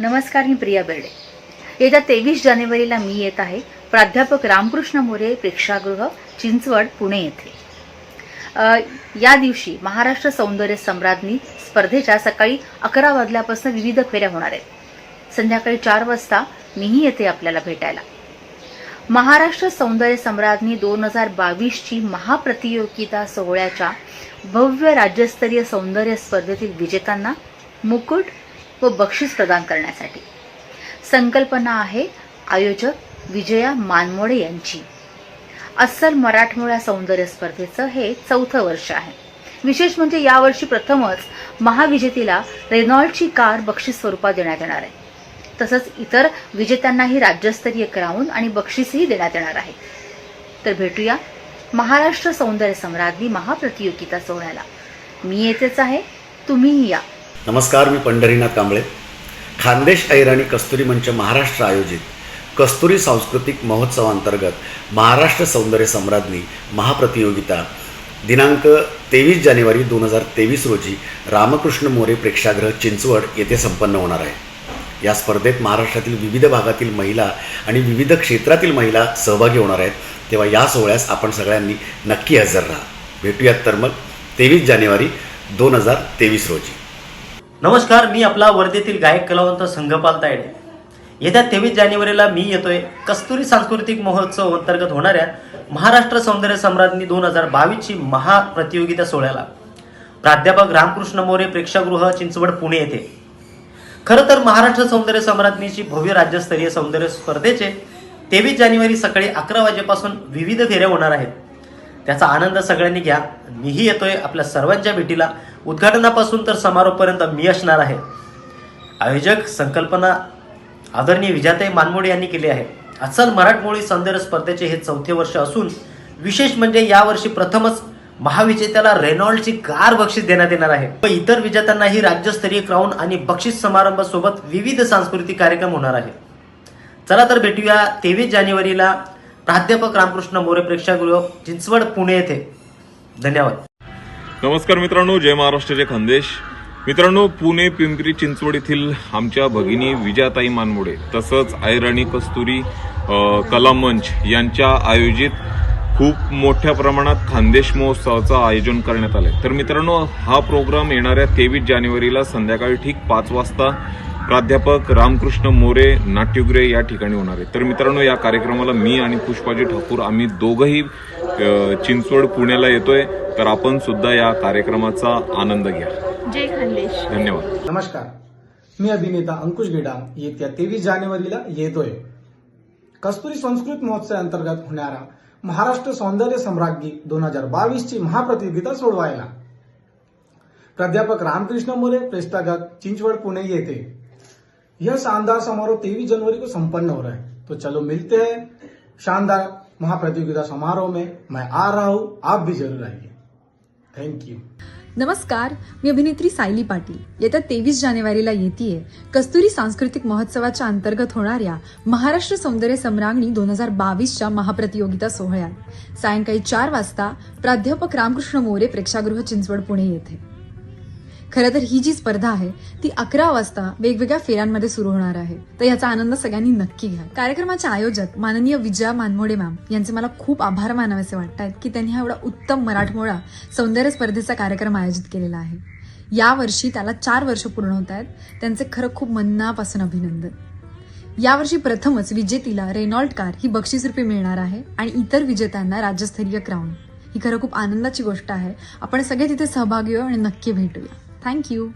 नमस्कार मी प्रिया बेर्डे. येत्या तेवीस जानेवारीला मी येत आहे. प्राध्यापक रामकृष्ण मोरे प्रेक्षागृह चिंचवड पुणे येथे. या दिवशी महाराष्ट्र सौंदर्य सम्राज्ञी स्पर्धेच्या सकाळी अकरा वाजल्यापासून विविध फेऱ्या होणार आहेत. संध्याकाळी चार वाजता मीही येते आपल्याला भेटायला. महाराष्ट्र सौंदर्य सम्राज्ञी दोन हजार बावीसची महाप्रतियोगिता सोहळ्याच्या भव्य राज्यस्तरीय सौंदर्य स्पर्धेतील विजेत्यांना मुकुट व बक्षीस प्रदान करण्यासाठी. संकल्पना आहे आयोजक विजया मानमोडे यांची. अस्सल मराठमोळ्या सौंदर्य स्पर्धेचं हे चौथं वर्ष आहे. विशेष म्हणजे यावर्षी प्रथमच महाविजेतीला रेनॉल्डची कार बक्षीस स्वरूपात देण्यात येणार आहे. तसंच इतर विजेत्यांनाही राज्यस्तरीय क्राऊन आणि बक्षीसही देण्यात येणार आहे. तर भेटूया महाराष्ट्र सौंदर्य सम्राज्ञी महाप्रतियोगिता सोहळ्याला. मी येतेच आहे तुम्हीही या. नमस्कार मी पंढरीनाथ कांबळे. खानदेश ऐराणी कस्तुरी मंच महाराष्ट्र आयोजित कस्तुरी सांस्कृतिक महोत्सवांतर्गत महाराष्ट्र सौंदर्य सम्राज्ञी महाप्रतियोगिता दिनांक तेवीस जानेवारी दोन हजार तेवीस रोजी रामकृष्ण मोरे प्रेक्षागृह चिंचवड येथे संपन्न होणार आहे. या स्पर्धेत महाराष्ट्रातील विविध भागातील महिला आणि विविध क्षेत्रातील महिला सहभागी होणार आहेत. तेव्हा या सोहळ्यास आपण सगळ्यांनी नक्की हजर राहा. भेटूयात तर मग तेवीस जानेवारी दोन हजार तेवीस रोजी. नमस्कार मी आपला वर्धेतील गायक कलावंत संघपाल तायडे. येत्या तेवीस जानेवारीला मी येतोय कस्तुरी सांस्कृतिक महोत्सव अंतर्गत होणाऱ्या महाराष्ट्र सौंदर्य सम्राज्ञी दोन हजार बावीसची महाप्रतियोगिता सोहळ्याला. प्राध्यापक रामकृष्ण मोरे प्रेक्षागृह चिंचवड पुणे येथे. खरं तर महाराष्ट्र सौंदर्य सम्राज्ञीची भव्य राज्यस्तरीय सौंदर्य स्पर्धेचे तेवीस जानेवारी सकाळी अकरा वाजेपासून विविध फेऱ्या होणार आहेत. त्याचा आनंद सगळ्यांनी घ्या. मीही येतोय आपल्या सर्वांच्या भेटीला. उद्घाटनापासून तर समारोपपर्यंत मी असणार आहे. आयोजक संकल्पना आदरणीय विजाताई मानमोडे यांनी केली आहे. अस्सल मराठमोळी सौंदर्य स्पर्धेचे हे चौथे वर्ष असून विशेष म्हणजे यावर्षी प्रथमच महाविजेत्याला रेनॉल्डची कार बक्षीस देण्यात येणार आहे. व इतर विजेत्यांनाही राज्यस्तरीय क्राऊन आणि बक्षीस समारंभासोबत विविध सांस्कृतिक कार्यक्रम होणार आहे चला तर भेटूया तेवीस जानेवारीला प्राध्यापक रामकृष्ण मोरे प्रेक्षागृह चिंचवड पुणे येथे. धन्यवाद. नमस्कार मित्रांनो जय महाराष्ट्राचे खानदेश. मित्रांनो पुणे पिंपरी चिंचवड येथील आमच्या भगिनी विजयाताई मानमोडे तसंच ऐराणी कस्तुरी कलामंच यांच्या आयोजित खूप मोठ्या प्रमाणात खानदेश महोत्सवाचं आयोजन करण्यात आलंय. तर मित्रांनो हा प्रोग्राम येणाऱ्या तेवीस जानेवारीला संध्याकाळी ठीक पाच वाजता प्राध्यापक रामकृष्ण मोरे नाट्यगृह या ठिकाणी होणार आहे. तर मित्रांनो या कार्यक्रमाला मी आणि पुष्पाजी ठाकूर आम्ही दोघंही चिंचवड पुण्याला येतोय. तर आपण सुद्धा या कार्यक्रमाचा आनंद घ्या. जय खानदेश धन्यवाद. नमस्कार. मी अभिनेता अंकुश गेडाम. येत्या तेवीस जानेवारीला येतोय. कस्तुरी संस्कृत महोत्सव अंतर्गत होणारा महाराष्ट्र सौंदर्य सम्राज्ञी दोन हजार बावीस ची महाप्रतियोगिता सोडवायला. प्राध्यापक रामकृष्ण मोरे प्रेक्षागृह चिंचवड पुणे येथे यह शानदार समारोह तेईस जनवरी को संपन्न हो रहा है. तो चलो मिलते हैं शानदार महाप्रतियोगिता समारोह में. मैं आ रहा हूं. आप भी जरूर आइए. थँक्यू नमस्कार मी अभिनेत्री सायली पाटील. येत्या तेवीस जानेवारीला येतीये कस्तुरी सांस्कृतिक महोत्सवाच्या अंतर्गत होणाऱ्या महाराष्ट्र सौंदर्य सम्रांगणी दोन हजार बावीसच्या महाप्रतियोगिता सोहळ्यात. सायंकाळी चार वाजता प्राध्यापक रामकृष्ण मोरे प्रेक्षागृह चिंचवड पुणे येथे. खरं तर ही जी स्पर्धा आहे ती अकरा वाजता वेगवेगळ्या फेऱ्यांमध्ये सुरू होणार आहे. तर याचा आनंद सगळ्यांनी नक्की घ्या. कार्यक्रमाचे आयोजक माननीय विजया मानमोडे मॅम यांचे मला खूप आभार मानावेसे वाटत आहेत की त्यांनी हा एवढा उत्तम मराठमोळा सौंदर्य स्पर्धेचा कार्यक्रम आयोजित केलेला आहे. यावर्षी त्याला चार वर्ष पूर्ण होत आहेत. त्यांचे खरं खूप मनापासून अभिनंदन. यावर्षी प्रथमच विजेतीला रेनॉल्ड कार ही बक्षीसरूपी मिळणार आहे आणि इतर विजेत्यांना राज्यस्तरीय क्राऊन ही खरं खूप आनंदाची गोष्ट आहे. आपण सगळे तिथे सहभागी होऊ आणि नक्की भेटूया. थँक्यू